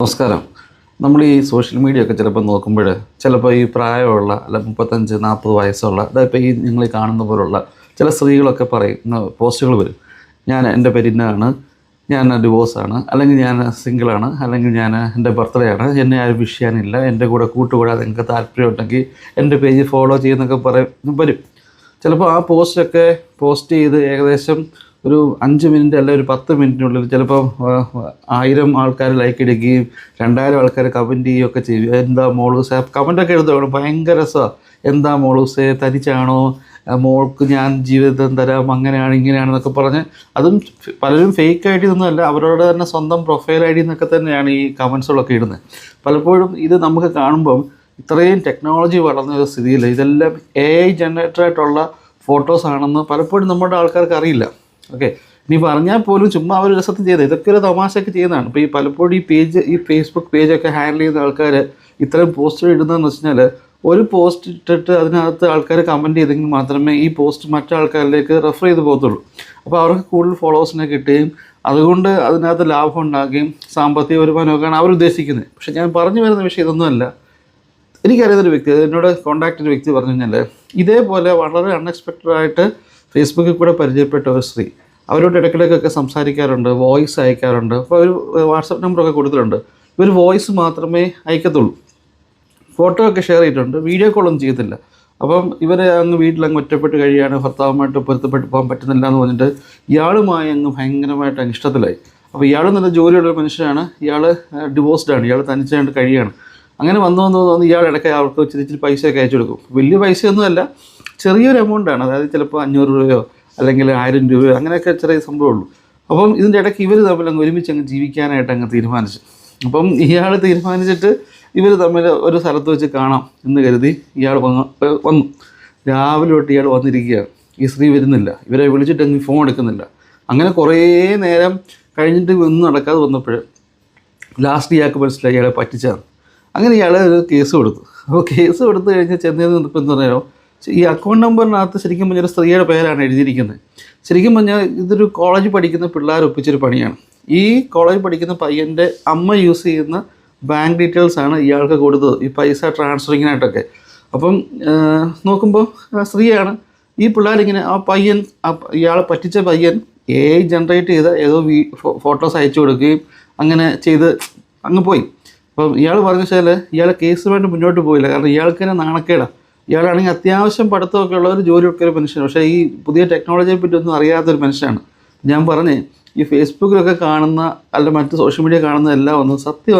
നമസ്കാരം. നമ്മൾ ഈ സോഷ്യൽ മീഡിയ ഒക്കെ ചിലപ്പോൾ നോക്കുമ്പോൾ ചിലപ്പോൾ ഈ പ്രായമുള്ള അല്ല മുപ്പത്തഞ്ച് നാൽപ്പത് വയസ്സുള്ള അതായത് ഈ നിങ്ങൾ കാണുന്ന പോലുള്ള ചില സ്ത്രീകളൊക്കെ പറയുന്ന പോസ്റ്റുകൾ വരും. ഞാൻ എന്റെ പെരിന്നാണ് ഞാൻ ഡിവോഴ്സാണ് അല്ലെങ്കിൽ ഞാൻ സിംഗിളാണ് അല്ലെങ്കിൽ ഞാൻ എന്റെ ബർത്ത്ഡേ ആണ് എന്നെ ആരും വിഷ് ചെയ്യാനില്ല എന്റെ കൂടെ കൂട്ടുകൂടാതെ നിങ്ങൾക്ക് താല്പര്യമുണ്ടെങ്കിൽ എന്റെ പേജ് ഫോളോ ചെയ്യുന്നൊക്കെ പറയും വരും. ചിലപ്പോൾ ആ പോസ്റ്റൊക്കെ പോസ്റ്റ് ചെയ്ത് ഏകദേശം ഒരു അഞ്ച് മിനിറ്റ് അല്ല ഒരു പത്ത് മിനിറ്റിനുള്ളിൽ ചിലപ്പോൾ ആയിരം ആൾക്കാർ ലൈക്ക് ഇടുകയും രണ്ടായിരം ആൾക്കാർ കമന്റ് ചെയ്യുകയൊക്കെ ചെയ്യും. എന്താ മോളൂസേ? കമന്റൊക്കെ എഴുതുകയാണ് ഭയങ്കര രസമാണ് എന്താ മോളൂസേ? തനിച്ചാണോ? മോൾക്ക് ഞാൻ ജീവിതം തരാം അങ്ങനെയാണ് ഇങ്ങനെയാണെന്നൊക്കെ പറഞ്ഞ് അതും പലരും ഫേക്ക് ഐ ഡി ഒന്നുമല്ല അവരുടെ തന്നെ സ്വന്തം പ്രൊഫൈൽ ഐ ഡി എന്നൊക്കെ തന്നെയാണ് ഈ കമൻസുകളൊക്കെ ഇടുന്നത്. പലപ്പോഴും ഇത് നമുക്ക് കാണുമ്പം ഇത്രയും ടെക്നോളജി വളർന്ന ഒരു സ്ഥിതിയിൽ ഇതെല്ലാം എ ഐ ജനറേറ്റഡ് ആയിട്ടുള്ള ഫോട്ടോസ് ആണെന്ന് പലപ്പോഴും നമ്മുടെ ആൾക്കാർക്ക് അറിയില്ല. ഓക്കെ നീ പറഞ്ഞാൽ പോലും ചുമ്മാ അവർ രസത്തിൽ ചെയ്തത്. ഇതൊക്കെ ഒരു തമാശയൊക്കെ ചെയ്യുന്നതാണ്. ഇപ്പോൾ ഈ പലപ്പോഴും ഈ പേജ് ഈ ഫേസ്ബുക്ക് പേജൊക്കെ ഹാൻഡിൽ ചെയ്യുന്ന ആൾക്കാർ ഇത്തരം പോസ്റ്റ് ഇടുന്നതെന്ന് വെച്ചാൽ ഒരു പോസ്റ്റ് ഇട്ടിട്ട് അതിനകത്ത് ആൾക്കാർ കമന്റ് ചെയ്തെങ്കിൽ മാത്രമേ ഈ പോസ്റ്റ് മറ്റാൾക്കാരിലേക്ക് റെഫർ ചെയ്ത് പോകത്തുള്ളൂ. അപ്പോൾ അവർക്ക് കൂടുതൽ ഫോളോവേഴ്സിനെ കിട്ടുകയും അതുകൊണ്ട് അതിനകത്ത് ലാഭം ഉണ്ടാക്കുകയും സാമ്പത്തിക വരുമാനമൊക്കെയാണ് അവർ ഉദ്ദേശിക്കുന്നത് പക്ഷേ ഞാൻ പറഞ്ഞു വരുന്ന വിഷയം ഇതൊന്നുമല്ല എനിക്കറിയുന്നൊരു വ്യക്തി എന്നോട് കോൺടാക്ട് ചെയ്ത വ്യക്തി പറഞ്ഞു കഴിഞ്ഞാൽ ഇതേപോലെ വളരെ അൺഎക്സ്പെക്റ്റഡ് ആയിട്ട് ഫേസ്ബുക്കിൽ കൂടെ പരിചയപ്പെട്ട ഒരു സ്ത്രീ. അവരോട് ഇടയ്ക്കിടയ്ക്കൊക്കെ സംസാരിക്കാറുണ്ട് വോയിസ് അയക്കാറുണ്ട്. അപ്പോൾ ഒരു വാട്സപ്പ് നമ്പറൊക്കെ കൊടുത്തിട്ടുണ്ട്. ഇവർ വോയിസ് മാത്രമേ അയക്കത്തുള്ളൂ. ഫോട്ടോ ഒക്കെ ഷെയർ ചെയ്തിട്ടുണ്ട്. വീഡിയോ കോളൊന്നും ചെയ്യത്തില്ല. അപ്പം ഇവർ അങ്ങ് വീട്ടിൽ അങ്ങ് ഒറ്റപ്പെട്ട് കഴിയാണ് ഭർത്താവുമായിട്ട് പൊരുത്തപ്പെട്ട് പോകാൻ പറ്റുന്നില്ല എന്ന് പറഞ്ഞിട്ട് ഇയാളുമായി അങ്ങ് ഭയങ്കരമായിട്ട് അങ്ങ് ഇഷ്ടത്തിലായി. അപ്പോൾ ഇയാൾ നല്ല ജോലിയുള്ള മനുഷ്യനാണ്. ഇയാൾ ഡിവോഴ്സ്ഡ് ആണ്. ഇയാൾ തനിച്ചായിട്ട് കഴിയാണ് അങ്ങനെ വന്നു വന്നു വന്ന് ഇയാൾ ഇടയ്ക്ക് അവർക്ക് ഇച്ചിരി ഇച്ചിരി പൈസയൊക്കെ അയച്ചു കൊടുക്കും. വലിയ പൈസയൊന്നുമല്ല. ചെറിയൊരു എമൗണ്ടാണ് അതായത് ചിലപ്പോൾ അഞ്ഞൂറ് രൂപയോ അല്ലെങ്കിൽ ആയിരം രൂപയോ അങ്ങനെയൊക്കെ ചെറിയ സംഭവമുള്ളൂ. അപ്പം ഇതിന്റെ ഇടയ്ക്ക് ഇവർ തമ്മിൽ അങ്ങ് ഒരുമിച്ച് അങ്ങ് ജീവിക്കാനായിട്ട് അങ്ങ് തീരുമാനിച്ചു. അപ്പം ഇയാൾ തീരുമാനിച്ചിട്ട് ഇവർ തമ്മിൽ ഒരു സ്ഥലത്ത് വെച്ച് കാണാം എന്ന് കരുതി ഇയാൾ വന്ന് വന്നു. രാവിലെ തൊട്ട് ഇയാൾ വന്നിരിക്കുകയാണ്. ഈ സ്ത്രീ വരുന്നില്ല. ഇവരെ വിളിച്ചിട്ട് അങ്ങ് ഫോൺ എടുക്കുന്നില്ല. അങ്ങനെ കുറേ നേരം കഴിഞ്ഞിട്ട് ഒന്നും നടക്കാതെ വന്നപ്പോൾ ലാസ്റ്റ് ഇയാൾക്ക് മനസ്സിലായി ഇയാളെ പറ്റിച്ചാണ് അങ്ങനെ ഇയാൾ കേസ് കൊടുത്തു. അപ്പോൾ കേസ് കൊടുത്തു കഴിഞ്ഞ് ചെന്നൈയിൽ ഇപ്പം എന്താ പറയുക ഈ അക്കൗണ്ട് നമ്പറിനകത്ത് ശരിക്കും പറഞ്ഞാൽ ഒരു സ്ത്രീയുടെ പേരാണ് എഴുതിയിരിക്കുന്നത്. ശരിക്കും പറഞ്ഞാൽ ഇതൊരു കോളേജ് പഠിക്കുന്ന പിള്ളേർ ഒപ്പിച്ചൊരു പണിയാണ്. ഈ കോളേജ് പഠിക്കുന്ന പയ്യന്റെ അമ്മ യൂസ് ചെയ്യുന്ന ബാങ്ക് ഡീറ്റെയിൽസ് ആണ് ഇയാൾക്ക് കൊടുത്തത്. ഈ പൈസ ട്രാൻസ്ഫറിങ്ങിനായിട്ടൊക്കെ അപ്പം നോക്കുമ്പോൾ സ്ത്രീയാണ് ഈ പിള്ളേരിങ്ങനെ ആ പയ്യൻ ഇയാളെ പറ്റിച്ച പയ്യൻ എ ജനറേറ്റ് ചെയ്ത ഏതോ വീ ഫോട്ടോസ് അയച്ചു കൊടുക്കുകയും അങ്ങനെ ചെയ്ത് അങ്ങ് പോയി. അപ്പം ഇയാൾ പറഞ്ഞ വെച്ചാൽ ഇയാൾ കേസുമായിട്ട് മുന്നോട്ട് പോയില്ല. കാരണം ഇയാൾക്ക് തന്നെ നാണക്കേടാണ് ഇയാളാണെങ്കിൽ അത്യാവശ്യം പഠിത്തമൊക്കെ ഉള്ള ഒരു ജോലിയൊക്കെ ഒരു മനുഷ്യനാണ്. പക്ഷേ ഈ പുതിയ ടെക്നോളജിയെ പറ്റി ഒന്നും അറിയാത്തൊരു മനുഷ്യനാണ്. ഞാൻ പറഞ്ഞേ ഈ ഫേസ്ബുക്കിലൊക്കെ കാണുന്ന അല്ല മറ്റ് സോഷ്യൽ മീഡിയ കാണുന്ന എല്ലാം ഒന്നും സത്യം